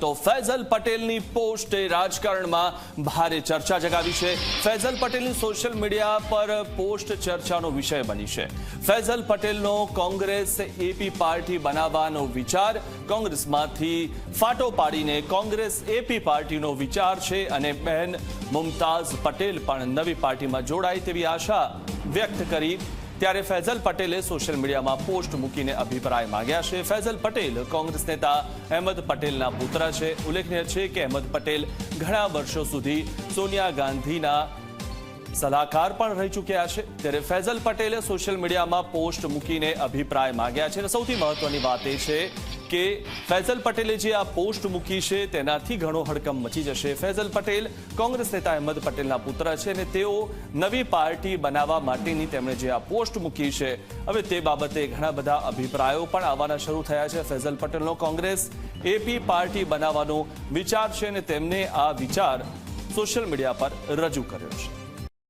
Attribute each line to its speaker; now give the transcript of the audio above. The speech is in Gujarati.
Speaker 1: તો ફૈઝલ પટેલની પોસ્ટે રાજકારણમાં ભારે ચર્ચા જગાવી છે. ફૈઝલ પટેલની સોશિયલ મીડિયા પર પોસ્ટ ચર્ચાનો વિષય બની છે. ફૈઝલ પટેલનો કોંગ્રેસ એપી પાર્ટી બનાવવાનો વિચાર કોંગ્રેસમાંથી ફાટો પાડીને કોંગ્રેસ એપી પાર્ટીનો વિચાર છે અને બહેન મુમતાઝ પટેલ પણ નવી પાર્ટીમાં જોડાય તેવી આશા વ્યક્ત કરી ત્યારે ફૈઝલ પટેલે સોશિયલ મીડિયામાં પોસ્ટ મૂકીને અભિપ્રાય માંગ્યા છે. ફૈઝલ પટેલ કોંગ્રેસ નેતા, અહેમદ પટેલના પુત્ર છે. ઉલ્લેખનીય છે કે અહેમદ પટેલ ઘણા વર્ષો સુધી સોનિયા ગાંધીના સલાહકાર પણ રહી ચૂક્યા છે. ત્યારે ફૈઝલ પટેલે સોશિયલ મીડિયામાં પોસ્ટ મૂકીને અભિપ્રાય માંગ્યા છે. અને સૌથી મહત્વની વાત એ છે કે ફૈઝલ પટેલે જે આ પોસ્ટ મૂકી છે, તેનાથી ઘણો હડકમ મચી જશે. ફૈઝલ પટેલ કોંગ્રેસ નેતા અહેમદ પટેલના પુત્ર છે અને તેઓ નવી પાર્ટી બનાવવા માટેની તેમણે જે આ પોસ્ટ મૂકી છે, હવે તે બાબતે ઘણા બધા અભિપ્રાયો પણ આવવાના શરૂ થયા છે. ફૈઝલ પટેલનો કોંગ્રેસ એપી પાર્ટી બનાવવાનો વિચાર છે અને તેમને આ વિચાર સોશિયલ મીડિયા પર રજૂ કર્યો છે.